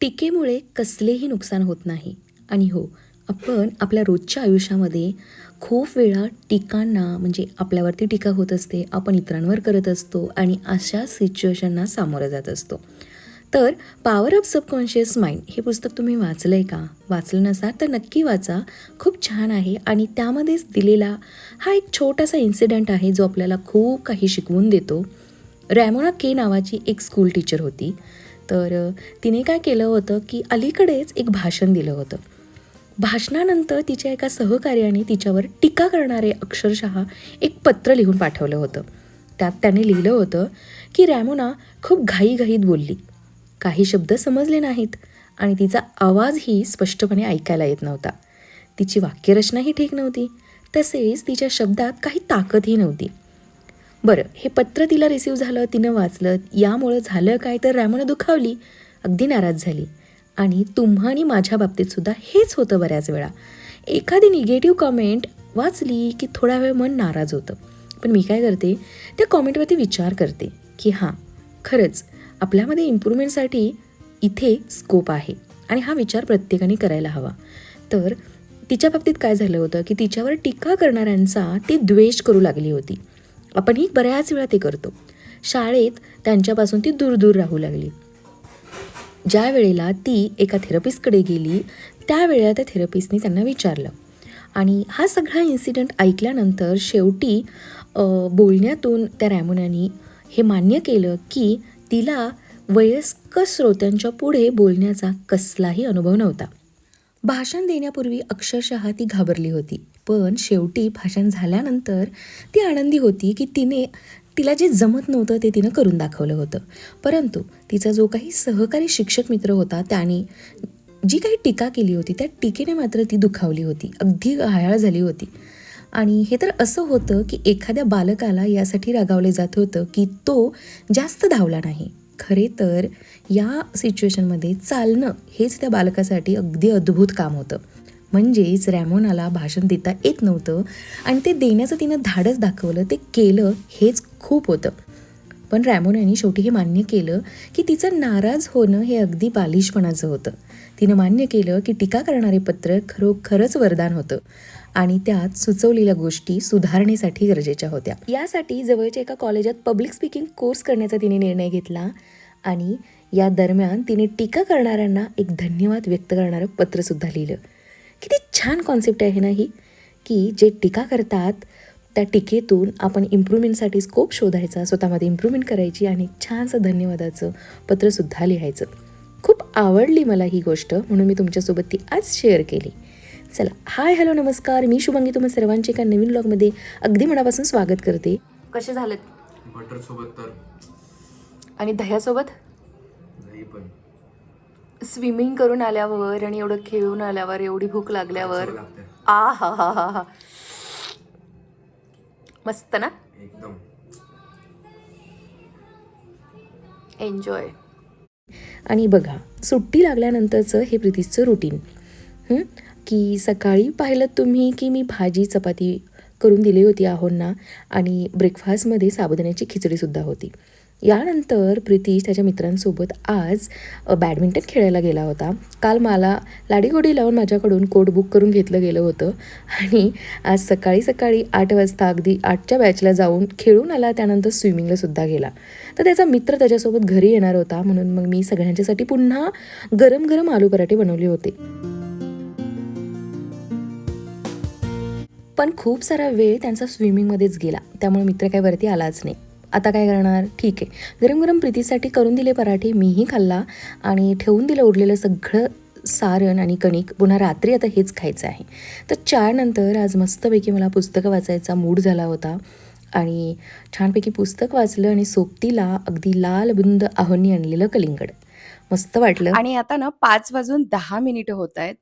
टीकेमुळे कसलेही नुकसान होत नाही. आणि हो आपण आपल्या रोजच्या आयुष्यामध्ये खूप वेळा टीकांना म्हणजे आपल्यावरती टीका होत असते आपण इतरांवर करत असतो आणि अशा सिच्युएशनना सामोरं जात असतो. तर पॉवर ऑफ सबकॉन्शियस माइंड हे पुस्तक तुम्ही वाचलं आहे का? वाचलं नसाल तर नक्की वाचा. खूप छान आहे आणि त्यामध्येच दिलेला हा एक छोटासा इन्सिडेंट आहे जो आपल्याला खूप काही शिकवून देतो. रॅमोना के नावाची एक स्कूल टीचर होती. तर तिने काय केलं होतं की अलीकडेच एक भाषण दिलं होतं. भाषणानंतर तिच्या एका सहकार्याने तिच्यावर टीका करणारे अक्षरशः एक पत्र लिहून पाठवलं होतं. त्यात त्याने लिहिलं होतं की रॅमोना खूप घाईघाईत बोलली. काही शब्द समजले नाहीत आणि तिचा आवाजही स्पष्टपणे ऐकायला येत नव्हता. तिची वाक्यरचनाही ठीक नव्हती. तसेच तिच्या शब्दात काही ताकदही नव्हती. बरं हे पत्र तिला रिसीव झालं तिनं वाचलं यामुळं झालं काय तर रॅमोना दुखावली अगदी नाराज झाली. आणि तुम्हा आणि माझ्या बाबतीतसुद्धा हेच होतं बऱ्याच वेळा. एखादी निगेटिव्ह कॉमेंट वाचली की थोडा वेळ मन नाराज होतं. पण मी काय करते त्या कॉमेंटवरती विचार करते की हां खरंच आपल्यामध्ये इम्प्रूव्हमेंटसाठी इथे स्कोप आहे आणि हा विचार प्रत्येकाने करायला हवा. तर तिच्या बाबतीत काय झालं होतं की तिच्यावर टीका करणाऱ्यांचा ती द्वेष करू लागली होती. आपणही बऱ्याच वेळा ते करतो. शाळेत त्यांच्यापासून ती दूर दूर राहू लागली. ज्या वेळेला ती एका थेरपिस्टकडे गेली त्यावेळेला त्या थेरपिस्टने त्यांना विचारलं. आणि हा सगळा इन्सिडेंट ऐकल्यानंतर शेवटी बोलण्यातून त्या रॅमोनानी हे मान्य केलं की तिला वयस्क श्रोत्यांच्या पुढे बोलण्याचा कसलाही अनुभव नव्हता. भाषण देण्यापूर्वी अक्षरशः ती घाबरली होती. पण शेवटी भाषण झाल्यानंतर ती आनंदी होती की तिने तिला जे जमत नव्हतं ते तिनं करून दाखवलं होतं. परंतु तिचा जो काही सहकारी शिक्षक मित्र होता त्याने जी काही टीका केली होती त्या टीकेने मात्र ती दुखावली होती अगदी घायाळ झाली होती. आणि हे तर असं होतं की एखाद्या बालकाला यासाठी रागावले जात होतं की तो जास्त धावला नाही. खरे तर या सिच्युएशनमध्ये चालणं हेच त्या बालकासाठी अगदी अद्भुत काम होतं. म्हणजेच रॅमोनाला भाषण देता येत नव्हतं आणि ते देण्याचं तिनं धाडस दाखवलं ते केलं हेच खूप होतं. पण रॅमोनाने शेवटी हे मान्य केलं की तिचं नाराज होणं हे अगदी बालिशपणाचं होतं. तिनं मान्य केलं की टीका करणारे पत्र खरोखरच वरदान होतं आणि त्यात सुचवलेल्या गोष्टी सुधारणेसाठी गरजेच्या होत्या. यासाठी जवळच्या एका कॉलेजात पब्लिक स्पीकिंग कोर्स करण्याचा तिने निर्णय घेतला आणि या दरम्यान तिने टीका करणाऱ्यांना एक धन्यवाद व्यक्त करणारं पत्रसुद्धा लिहिलं. किती छान कॉन्सेप्ट आहे ना ही की जे टीका करतात त्या टीकेतून आपण इम्प्रूव्हमेंटसाठी स्कोप शोधायचा स्वतःमध्ये इम्प्रूव्हमेंट करायची आणि छानसं धन्यवादाचं पत्रसुद्धा लिहायचं. खूप आवडली मला ही गोष्ट म्हणून मी तुमच्यासोबत ती आज शेअर केली. चला हाय हॅलो नमस्कार. मी शुभांगी तुम्हा सर्वांचे एका नवीन ब्लॉगमध्ये अगदी मनापासून स्वागत करते. कसे झालेत? बटर सोबत तर. आणि दह्यासोबत? स्विमिंग करून आल्यावर आणि एवढं खेळून आल्यावर एवढी भूक लागल्यावर. आ हा हा हा हा. मस्त ना? एकदम. एन्जॉय आणि बघा सुट्टी लागल्यानंतरचं हे प्रितीचं रुटीन हं? की सकाळी पाहिलं तुम्ही की मी भाजी चपाती करून दिली होती आहोंना आणि ब्रेकफास्टमध्ये साबुदाण्याची खिचडीसुद्धा होती. यानंतर प्रितीश त्याच्या मित्रांसोबत आज बॅडमिंटन खेळायला गेला होता. काल मला लाडीगोडी लावून माझ्याकडून कोड बुक करून घेतलं गेलं होतं. आणि आज सकाळी सकाळी आठ वाजता अगदी आठच्या बॅचला जाऊन खेळून आला त्यानंतर स्विमिंगला सुद्धा गेला. तर त्याचा मित्र त्याच्यासोबत घरी येणार होता म्हणून मग मी सगळ्यांच्यासाठी पुन्हा गरम गरम आलू पराठे बनवले होते. पण खूप सारा वेळ त्यांचा स्विमिंगमध्येच गेला. त्यामुळे मित्र काय वरती आलाच नाही. आता काय करणार? ठीक आहे. गरम गरम प्रीतीसाठी करून दिले पराठे मीही खाल्ला आणि ठेवून दिलं उरलेलं सगळं सारण आणि कणिक. पुन्हा रात्री आता हेच खायचं आहे. तर चारनंतर आज मस्तपैकी मला पुस्तकं वाचायचा मूड झाला होता आणि छानपैकी पुस्तक वाचलं आणि सोबतीला अगदी लाल बुंद आहोनी आणलेलं कलिंगड. मस्त वाटलं. आणि आता ना पाच वाजून दहा मिनिटं होत आहेत.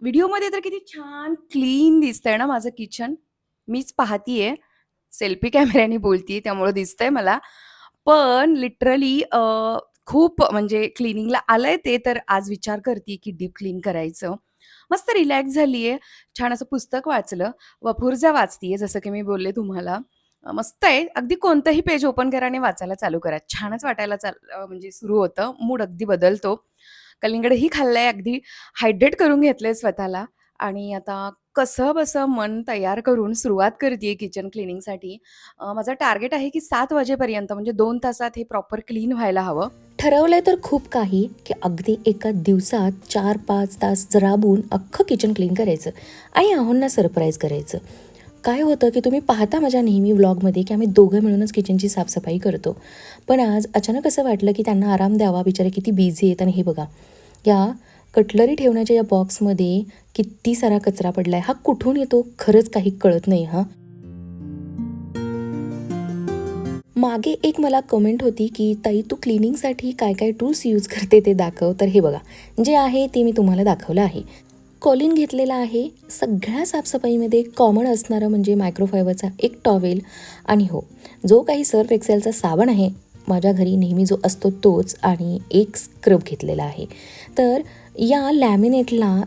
व्हिडिओमध्ये तर किती छान क्लीन दिसतंय ना माझं किचन. मीच पाहतीये. सेल्फी कॅमेऱ्याने बोलतीये त्यामुळं दिसतंय मला. पण लिटरली खूप म्हणजे क्लिनिंगला आलंय ते तर आज विचार करते की डीप क्लीन करायचं. मस्त रिलॅक्स झालीये. छान असं पुस्तक वाचलं. वपुर्जा वाचतीये जसं की मी बोलले तुम्हाला. अ, मस्त आहे. अगदी कोणतंही पेज ओपन करा आणि वाचायला चालू करा. छानच वाटायला चाल अ, म्हणजे सुरू होतं. मूड अगदी बदलतो. कलिंगडही खाल्लंय अगदी. हायड्रेट करून घेतलंय स्वतःला. आणि आता कसं बसं मन तयार करून सुरुवात करते किचन क्लिनिंगसाठी अ, माझं टार्गेट आहे की सात वाजेपर्यंत म्हणजे दोन तासात हे प्रॉपर क्लीन व्हायला हवं. ठरवलंय तर खूप काही की अगदी एका दिवसात चार पाच तास राबून अख्खं किचन क्लीन करायचं आणि आहोंना सरप्राईज करायचं. काय होतं की तुम्ही पाहता माझ्या नेहमी व्लॉगमध्ये की आम्ही दोघं मिळूनच किचनची साफसफाई करतो. पण आज अचानक असं वाटलं की त्यांना आराम द्यावा बिचारे किती बिझी आहेत आणि हे बघा. या कटलरी ठेवण्याच्या या बॉक्समध्ये किती सारा कचरा पडलाय? हा कुठून येतो? खरंच काही कळत नाही हा? मागे एक मला कमेंट होती की ताई तू क्लिनिंगसाठी काय काय टूल्स यूज करते ते दाखव. तर हे बघा जे आहे ते मी तुम्हाला दाखवलं आहे. कॉलिन घेतलेला आहे सगळ्या साफसफाईमध्ये कॉमन असणारं म्हणजे मायक्रोफायबरचा एक टॉवेल आणि हो जो काही सर्फ एक्सेलचा साबण आहे माझ्या घरी नेहमी जो असतो तोच आणि एक स्क्रब घेतलेला आहे. तर या लॅमिनेटला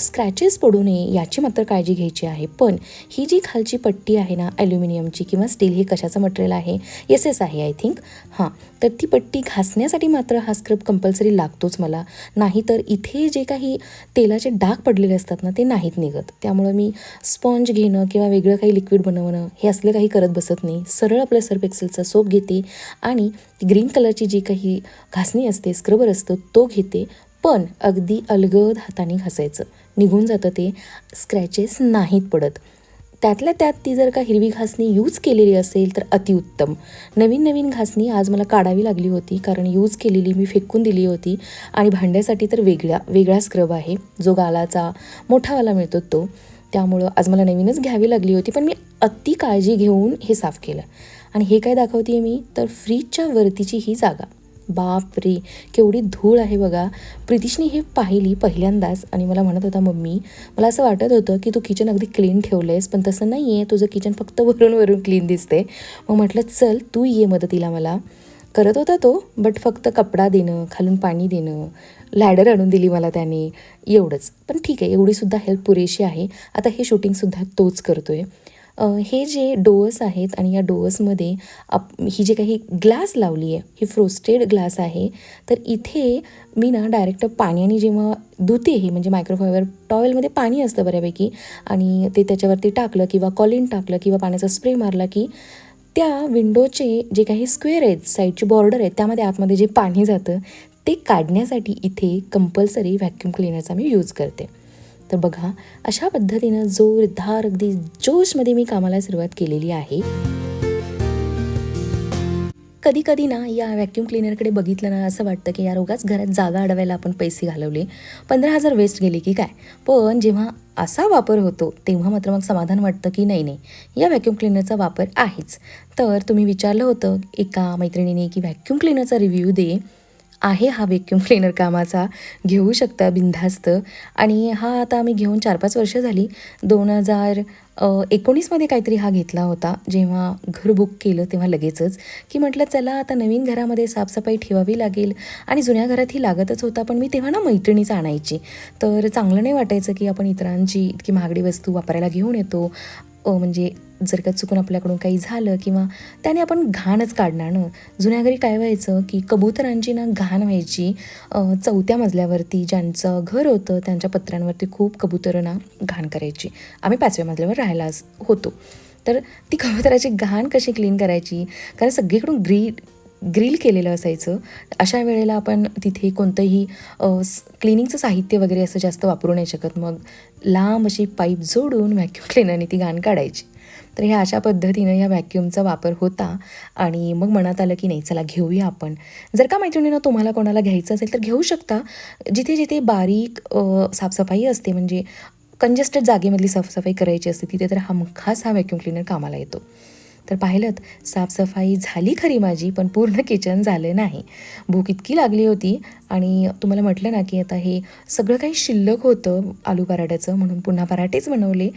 स्क्रॅचेस पडू नये याची मात्र काळजी घ्यायची आहे. पण ही जी खालची पट्टी आहे ना ॲल्युमिनियमची किंवा स्टील हे कशाचं मटेरियल आहे? एस एस आहे आय थिंक हां तर ती पट्टी घासण्यासाठी मात्र हा स्क्रब कंपल्सरी लागतोच मला. नाहीतर इथे जे काही तेलाचे डाग पडलेले असतात ना ते नाहीत निघत. त्यामुळं मी स्पॉन्ज घेणं किंवा वेगळं काही लिक्विड बनवणं हे असलं काही करत बसत नाही. सरळ आपलं सर्फ एक्सेलचा सोप घेते आणि ग्रीन कलरची जी काही घासणी असते स्क्रबर असतो तो घेते. पण अगदी अलगद हाताने घासायचं. निघून जातं ते. स्क्रॅचेस नाहीत पडत. त्यातल्या त्यात ती जर का हिरवी घासणी यूज केलेली असेल तर अतिउत्तम. नवीन नवीन घासणी आज मला काढावी लागली होती कारण यूज केलेली मी फेकून दिली होती आणि भांड्यासाठी तर वेगळा वेगळा स्क्रब आहे. जो गालाचा मोठावाला मिळतो तो. त्यामुळं आज मला नवीनच घ्यावी लागली होती पण मी अति काळजी घेऊन हे साफ केलं. आणि हे काय दाखवते मी? तर फ्रीजच्या वरतीची ही जागा. बाप रे केवढी धूळ आहे बघा. प्रितिशने हे पाहिली पहिल्यांदाच आणि मला म्हणत होता मम्मी मला असं वाटत होतं की तू किचन अगदी क्लीन ठेवलं आहेस पण तसं नाही आहे तुझं किचन फक्त वरून वरून क्लीन दिसते. मग म्हटलं चल तू ये मदतीला मला. करत होता तो बट फक्त कपडा देणं खालून पाणी देणं लॅडर आणून दिली मला त्याने. एवढंच. पण ठीक आहे एवढीसुद्धा हेल्प पुरेशी आहे. आता हे शूटिंगसुद्धा तोच करतो आहे हे जे डोअर्स आहेत आणि या डोअर्समध्ये आप ही जे काही ग्लास लावली आहे ही फ्रोस्टेड ग्लास आहे तर इथे मी ना डायरेक्ट पाण्याने जेव्हा धुते हे म्हणजे मायक्रोफायबर टॉवेलमध्ये पाणी असतं बऱ्यापैकी आणि ते त्याच्यावरती टाकलं किंवा कॉलिन टाकलं किंवा पाण्याचा स्प्रे मारला की त्या विंडोचे जे काही स्क्वेअर आहेत साईडची बॉर्डर आहेत त्यामध्ये आतमध्ये जे पाणी जातं ते काढण्यासाठी इथे कंपल्सरी व्हॅक्यूम क्लिनरचा मी यूज करते. तर बघा अशा पद्धतीनं जोरदार अगदी जोशमध्ये मी कामाला सुरुवात केलेली आहे. कधी कधी ना या व्हॅक्यूम क्लिनरकडे बघितलं ना असं वाटतं की या रोगाच घरात जागा अडवायला आपण पैसे घालवले. पंधरा हजार वेस्ट गेले की काय? पण जेव्हा असा वापर होतो तेव्हा मात्र मग समाधान वाटतं की नाही नाही. या व्हॅक्यूम क्लिनरचा वापर आहेच. तर तुम्ही विचारलं होतं एका मैत्रिणीने की व्हॅक्यूम क्लिनरचा रिव्ह्यू दे. आहे हा व्हॅक्यूम क्लिनर कामाचा. घेऊ शकता बिनधास्त. आणि हा आता आम्ही घेऊन चार पाच वर्ष झाली. दोन हजार एकोणीसमध्ये काहीतरी हा घेतला होता. जेव्हा घर बुक केलं तेव्हा लगेचच. की म्हटलं चला आता नवीन घरामध्ये साफसफाई ठेवावी लागेल. आणि जुन्या घरात ही लागतच होता पण मी तेव्हा ना मैत्रिणीच आणायची. तर चांगलं नाही वाटायचं की आपण इतरांची इतकी महागडी वस्तू वापरायला घेऊन येतो. म्हणजे जर का चुकून आपल्याकडून काही झालं किंवा त्याने आपण घाणच काढणार ना? जुन्या घरी काय व्हायचं की कबुतरांची ना घाण व्हायची. चौथ्या मजल्यावरती ज्यांचं घर होतं त्यांच्या पत्र्यांवरती खूप कबुतरं ना घाण करायची. आम्ही पाचव्या मजल्यावर राहायला होतो. तर ती कबुतराची घाण कशी क्लीन करायची? कारण सगळीकडून ग्री ग्रिल केलेलं असायचं. अशा वेळेला आपण तिथे कोणतंही क्लिनिंगचं साहित्य वगैरे असं जास्त वापरू नाही शकत. मग लांब अशी पाईप जोडून व्हॅक्यूम क्लिनरने ती घाण काढायची. तर ह्या अशा पद्धतीनं या व्हॅक्यूमचा वापर होता. आणि मग मनात आलं की नाही चला घेऊया आपण. जर का मैत्रिणीनं तुम्हाला कोणाला घ्यायचं असेल तर घेऊ शकता. जिथे जिथे बारीक साफसफाई असते म्हणजे कंजेस्टेड जागेमधली साफसफाई करायची असते तिथे तर हमखास हा व्हॅक्यूम क्लिनर कामाला येतो. तर पाहिलं साफसफाई झाली खरी माझी पण पूर्ण किचन झालं नाही. भूक इतकी लागली होती आणि तुम्हाला म्हटलं ना की आता हे सगळं काही शिल्लक होतं आलू पराठ्याचं म्हणून पुन्हा पराठेच बनवले.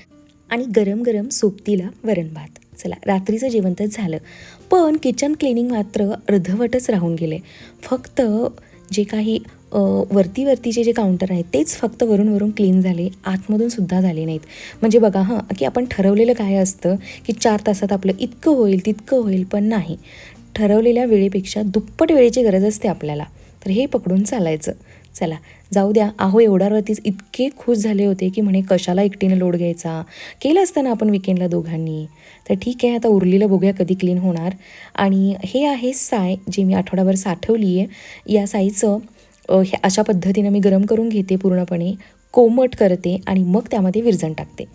आणि गरम गरम सोबतीला वरण भात. चला रात्रीचं जेवण तर झालं. पण किचन क्लिनिंग मात्र अर्धवटच राहून गेले. फक्त जे काही वरती वरतीचे जे काउंटर आहेत तेच फक्त वरून वरून क्लीन झाले. आतमधून सुद्धा झाले नाहीत. म्हणजे बघा हां की आपण ठरवलेलं काय असतं की चार तासात आपलं इतकं होईल तितकं होईल पण नाही. ठरवलेल्या वेळेपेक्षा दुप्पट वेळेची गरज असते आपल्याला. तर हे पकडून चालायचं. चला जाऊ द्या. आहो एवढ्यावरतीच इतके खुश झाले होते की म्हणे कशाला एकटीनं लोड घ्यायचा? केलं असतं ना आपण विकेंडला दोघांनी? तर ठीक आहे आता उरलेलं बघूया कधी क्लीन होणार. आणि हे आहे साय जे मी आठवड्याभर साठवली आहे या साईचं हे अशा पद्धतीनं मी गरम करून घेते पूर्णपणे कोमट करते आणि मग त्यामध्ये विरजण टाकते.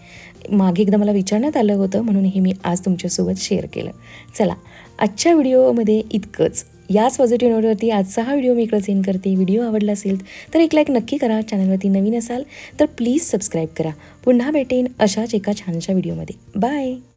मागे एकदा मला विचारण्यात आलं होतं म्हणून हे मी आज तुमच्यासोबत शेअर केलं. चला आजच्या व्हिडिओमध्ये इतकंच. याच पॉझिटिव्ह नोटवरती आजचा हा व्हिडिओ मी इकडे सेंड करते. व्हिडिओ आवडला असेल तर एक लाईक नक्की करा. चॅनलवरती नवीन असाल तर प्लीज सबस्क्राईब करा. पुन्हा भेटेन अशाच एका छानशा व्हिडिओमध्ये बाय